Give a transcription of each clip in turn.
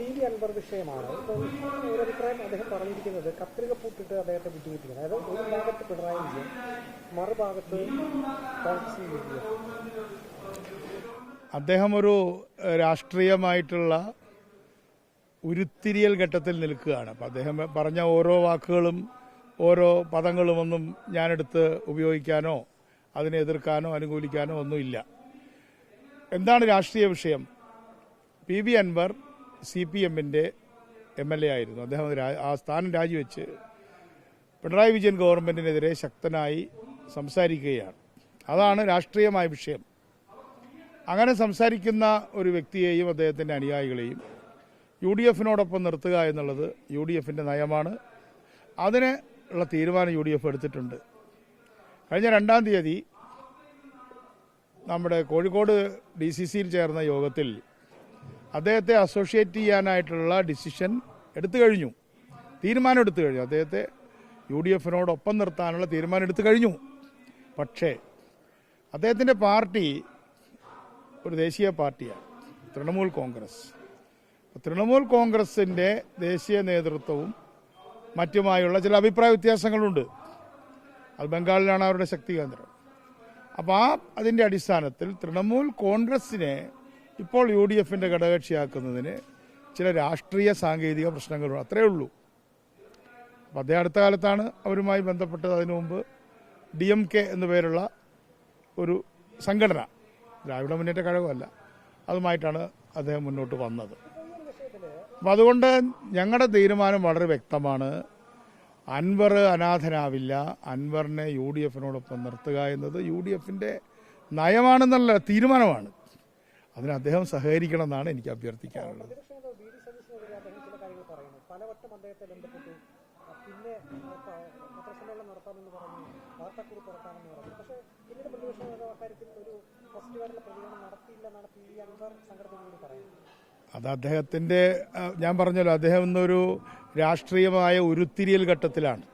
P V Anwar വിഷയമാണ്. ഒരു അഭിപ്രായം അദ്ദേഹം പറഞ്ഞിരിക്കുന്നത് കത്രിക പൂട്ടിട്ട് അദ്ദേഹത്തെ ബുദ്ധിമുട്ടിക്കുന്നത് അതായത് ഒരു ഭാഗത്ത് പിണറായി വിജയൻ മറുഭാഗത്ത് അദ്ദേഹം ഒരു രാഷ്ട്രീയമായിട്ടുള്ള ഉരുത്തിരിയൽ ഘട്ടത്തിൽ നിൽക്കുകയാണ്. അപ്പം അദ്ദേഹം പറഞ്ഞ ഓരോ വാക്കുകളും ഓരോ പദങ്ങളും ഒന്നും ഞാനെടുത്ത് ഉപയോഗിക്കാനോ അതിനെ എതിർക്കാനോ അനുകൂലിക്കാനോ ഒന്നുമില്ല. എന്താണ് രാഷ്ട്രീയ വിഷയം? P V Anvar C P എമ്മിന്റെ എം എൽ എ ആയിരുന്നു. അദ്ദേഹം ആ സ്ഥാനം രാജിവെച്ച് പിണറായി വിജയൻ ഗവൺമെന്റിനെതിരെ ശക്തനായി സംസാരിക്കുകയാണ്. അതാണ് രാഷ്ട്രീയമായ വിഷയം. അങ്ങനെ സംസാരിക്കുന്ന ഒരു വ്യക്തിയെയും അദ്ദേഹത്തിന്റെ അനുയായികളെയും യു ഡി എഫിനോടൊപ്പം നിർത്തുക എന്നുള്ളത് യു ഡി എഫിന്റെ നയമാണ്. അതിന് ഉള്ള തീരുമാനം യു ഡി എഫ് എടുത്തിട്ടുണ്ട്. കഴിഞ്ഞ രണ്ടാം തീയതി നമ്മുടെ കോഴിക്കോട് ഡി സി സിയിൽ ചേർന്ന യോഗത്തിൽ അദ്ദേഹത്തെ അസോസിയേറ്റ് ചെയ്യാനായിട്ടുള്ള ഡിസിഷൻ എടുത്തു കഴിഞ്ഞു. തീരുമാനം എടുത്തു കഴിഞ്ഞു. അദ്ദേഹത്തെ യു ഡി എഫിനോടൊപ്പം നിർത്താനുള്ള തീരുമാനം എടുത്തു കഴിഞ്ഞു. പക്ഷേ അദ്ദേഹത്തിന്റെ പാർട്ടി ഒരു ദേശീയ പാർട്ടിയാണ് തൃണമൂൽ കോൺഗ്രസ്. തൃണമൂൽ കോൺഗ്രസിന്റെ ദേശീയ നേതൃത്വവും മറ്റുമായുള്ള ചില അഭിപ്രായ വ്യത്യാസങ്ങളുണ്ട്. അത് ബംഗാളിലാണ് അവരുടെ ശക്തി കേന്ദ്രം. അപ്പോൾ ആ അതിന്റെ അടിസ്ഥാനത്തിൽ തൃണമൂൽ കോൺഗ്രസിനെ ഇപ്പോൾ യു ഡി എഫിന്റെ ഘടകകക്ഷിയാക്കുന്നതിന് ചില രാഷ്ട്രീയ സാങ്കേതിക പ്രശ്നങ്ങളുണ്ട് അത്രയേ ഉള്ളൂ. അപ്പോൾ അദ്ദേഹം അടുത്ത കാലത്താണ് അവരുമായി ബന്ധപ്പെട്ടത്. അതിനു മുമ്പ് ഡി എം കെ എന്നു പേരുള്ള ഒരു സംഘടന. ദ്രാവിഡ മുന്നേറ്റ കഴകമല്ല അതുമായിട്ടാണ് അദ്ദേഹം മുന്നോട്ട് വന്നത്. അപ്പം അതുകൊണ്ട് ഞങ്ങളുടെ തീരുമാനം വളരെ വ്യക്തമാണ്. അൻവർ അനാഥനാവില്ല. അൻവറിനെ യു ഡി എഫിനോടൊപ്പം നിർത്തുക എന്നത് യു ഡി എഫിന്റെ നയമാണെന്നുള്ള തീരുമാനമാണ്. അതിന് അദ്ദേഹം സഹകരിക്കണം എന്നാണ് എനിക്ക് അഭ്യർത്ഥിക്കാനുള്ളത്. പലവട്ടം അദ്ദേഹത്തെ ബന്ധപ്പെട്ടു. പിന്നെ പത്രസമ്മേളനം നടത്താമെന്ന് പറഞ്ഞു പക്ഷേ പിന്നീട് പ്രതിപക്ഷ നേതാവ് അക്കാര്യത്തിൽ ഒരു പോസിറ്റീവായിട്ടുള്ള പ്രതികരണം നടത്തിയില്ല എന്നാണ് പി വി അൻവർ സംഘടനയോട് പറയുന്നത്. അത് അദ്ദേഹത്തിന്റെ ഞാൻ പറഞ്ഞല്ലോ അദ്ദേഹം ഇന്നൊരു രാഷ്ട്രീയമായ ഉരുത്തിരിയൽ ഘട്ടത്തിലാണ്.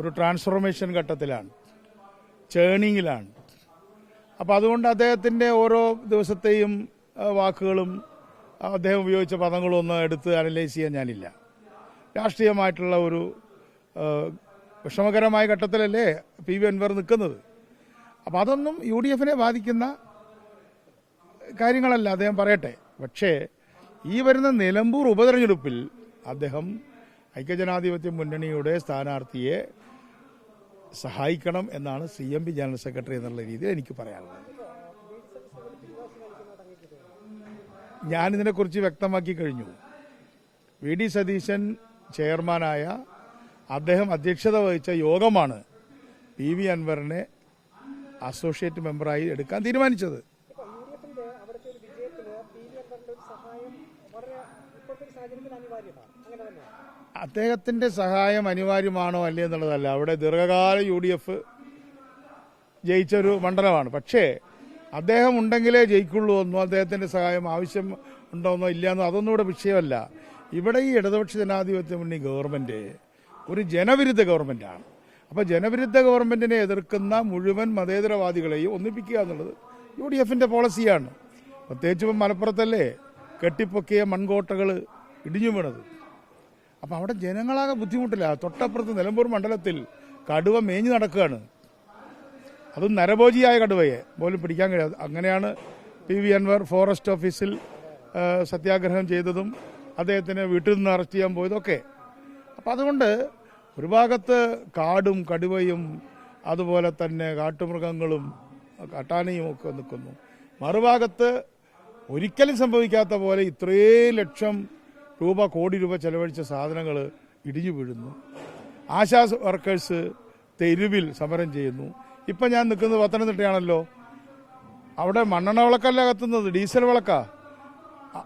ഒരു ട്രാൻസ്ഫോർമേഷൻ ഘട്ടത്തിലാണ്. ചേണിങ്ങിലാണ് അപ്പോൾ അതുകൊണ്ട് അദ്ദേഹത്തിന്റെ ഓരോ ദിവസത്തെയും വാക്കുകളും അദ്ദേഹം ഉപയോഗിച്ച പദങ്ങളും ഒന്നും എടുത്ത് അനലൈസ് ചെയ്യാൻ ഞാനില്ല. രാഷ്ട്രീയമായിട്ടുള്ള ഒരു വിഷമകരമായ ഘട്ടത്തിലല്ലേ പി വി അൻവർ നിൽക്കുന്നത്. അപ്പം അതൊന്നും യു ഡി എഫിനെ ബാധിക്കുന്ന കാര്യങ്ങളല്ല അദ്ദേഹം പറയട്ടെ. പക്ഷേ ഈ വരുന്ന നിലമ്പൂർ ഉപതെരഞ്ഞെടുപ്പിൽ അദ്ദേഹം ഐക്യജനാധിപത്യ മുന്നണിയുടെ സ്ഥാനാർത്ഥിയെ സഹായിക്കണം എന്നാണ് C M P general secretary എന്നുള്ള രീതിയിൽ എനിക്ക് പറയാനുള്ളത്. ഞാനിതിനെക്കുറിച്ച് വ്യക്തമാക്കി കഴിഞ്ഞു. വി ഡി സതീശൻ ചെയർമാനായ അദ്ദേഹം അധ്യക്ഷത വഹിച്ച യോഗമാണ് പി വി അൻവറിനെ അസോസിയേറ്റ് മെമ്പറായി എടുക്കാൻ തീരുമാനിച്ചത് ഇപ്പോൾ യു ഡി എഫിന്റെ അവിടുത്തെ ഒരു വിജയത്തിന് പി വി അൻവറിന്റെ ഒരു സഹായം വളരെ ഇപ്പോഴത്തെ ഒരു സാഹചര്യത്തിൽ അനിവാര്യമാണ് അങ്ങനെ തന്നെ അദ്ദേഹത്തിന്റെ സഹായം അനിവാര്യമാണോ അല്ലേ എന്നുള്ളതല്ല. അവിടെ ദീർഘകാല യു ഡി എഫ് ജയിച്ച ഒരു മണ്ഡലമാണ്. പക്ഷേ അദ്ദേഹം ഉണ്ടെങ്കിലേ ജയിക്കുള്ളൂ എന്നോ അദ്ദേഹത്തിന്റെ സഹായം ആവശ്യം ഉണ്ടോന്നോ ഇല്ലയെന്നോ അതൊന്നും ഇവിടെ വിഷയമല്ല. ഇവിടെ ഈ ഇടതുപക്ഷ ജനാധിപത്യ മുന്നണി ഗവൺമെന്റ് ഒരു ജനവിരുദ്ധ ഗവൺമെന്റാണ്. അപ്പോൾ ജനവിരുദ്ധ ഗവൺമെന്റിനെ എതിർക്കുന്ന മുഴുവൻ മതേതരവാദികളെയും ഒന്നിപ്പിക്കുക എന്നുള്ളത് യു ഡി എഫിന്റെ പോളിസിയാണ്. പ്രത്യേകിച്ച് ഇപ്പം മലപ്പുറത്തല്ലേ? കെട്ടിപ്പൊക്കിയ മൺകോട്ടകൾ ഇടിഞ്ഞു വീണത്. അപ്പം അവിടെ ജനങ്ങളാകെ ബുദ്ധിമുട്ടില്ല. തൊട്ടപ്പുറത്ത് നിലമ്പൂർ മണ്ഡലത്തിൽ കടുവ മേഞ്ഞു നടക്കുകയാണ്. അതും നരഭോജിയായ കടുവയെ. പോലും പിടിക്കാൻ കഴിയാതെ. അങ്ങനെയാണ് പി വി അൻവർ ഫോറസ്റ്റ് ഓഫീസിൽ സത്യാഗ്രഹം ചെയ്തതും അദ്ദേഹത്തിന് വീട്ടിൽ നിന്ന് അറസ്റ്റ് ചെയ്യാൻ പോയതൊക്കെ അപ്പം അതുകൊണ്ട് ഒരു ഭാഗത്ത് കാടും കടുവയും അതുപോലെ തന്നെ കാട്ടുമൃഗങ്ങളും കാട്ടാനയും ഒക്കെ നിൽക്കുന്നു. മറുഭാഗത്ത് ഒരിക്കലും സംഭവിക്കാത്ത പോലെ ഇത്രയും ലക്ഷം രൂപ കോടി രൂപ ചെലവഴിച്ച സാധനങ്ങൾ ഇടിഞ്ഞു വീഴുന്നു. ആശാ വർക്കേഴ്സ് തെരുവിൽ സമരം ചെയ്യുന്നു. ഇപ്പം ഞാൻ നിൽക്കുന്നത് പത്തനംതിട്ടയാണല്ലോ. അവിടെ മണ്ണെണ്ണ വിളക്കല്ല കത്തുന്നത്? ഡീസൽ വിളക്കാ.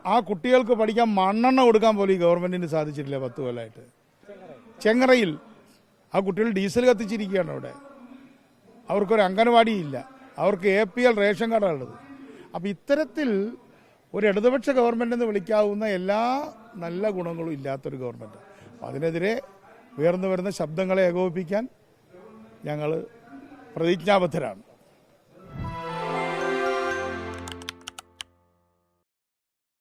ആ- കുട്ടികൾക്ക് പഠിക്കാൻ മണ്ണെണ്ണ കൊടുക്കാൻ പോലും ഈ ഗവൺമെന്റിന് സാധിച്ചിട്ടില്ല പത്ത് കൊല്ലമായിട്ട് ചെങ്ങറയിൽ ആ കുട്ടികൾ ഡീസൽ കത്തിച്ചിരിക്കുകയാണ് അവിടെ. അവർക്കൊരു അംഗനവാടിയില്ല അവർക്ക് എ പി എൽ റേഷൻ കാർഡാണുള്ളത്. അപ്പം ഇത്തരത്തിൽ ഒരു ഇടതുപക്ഷ ഗവൺമെന്റ് എന്ന് വിളിക്കാവുന്ന എല്ലാ നല്ല ഗുണങ്ങളും ഇല്ലാത്തൊരു ഗവൺമെന്റ് അതിനെതിരെ ഉയർന്നു വരുന്ന ശബ്ദങ്ങളെ ഏകോപിപ്പിക്കാൻ ഞങ്ങൾ പ്രതിജ്ഞാബദ്ധരാണ്.